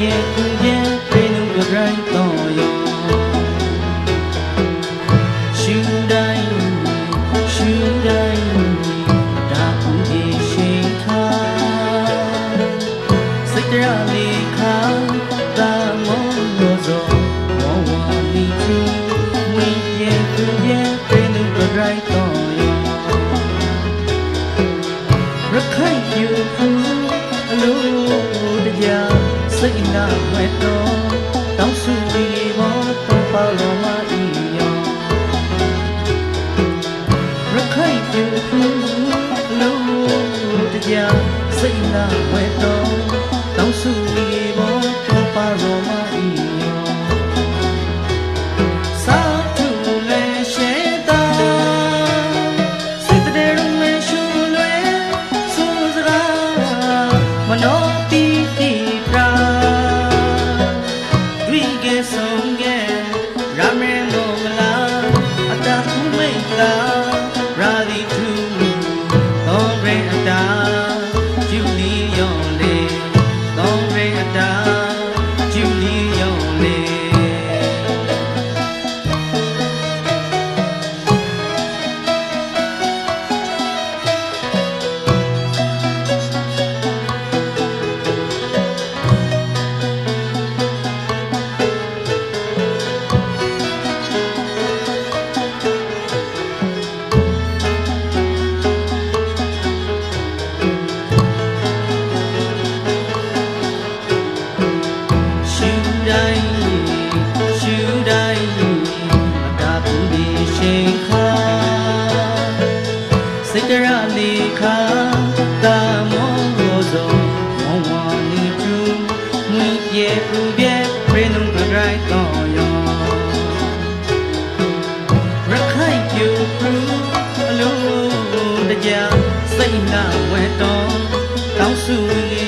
夜不夜，被弄得人多哟。修代你，修代你，大红的谁看？谁的让你看？大梦若走，我往你去，你夜不夜。 စိတ်နာဝဲတော့တောင်းစုဒီဘောပေါ်ပါလုံးမအီယောရခိုင်ပြည်သူလို့တရားစိတ်နာဝဲတော့တောင်းစုဒီဘောပေါ်ပါလုံးမအီယောစာသူလဲရှဲတာစိတ်တဲ့ရုံးမဲရှူလွဲစူစရာမနောတီ đó tao suy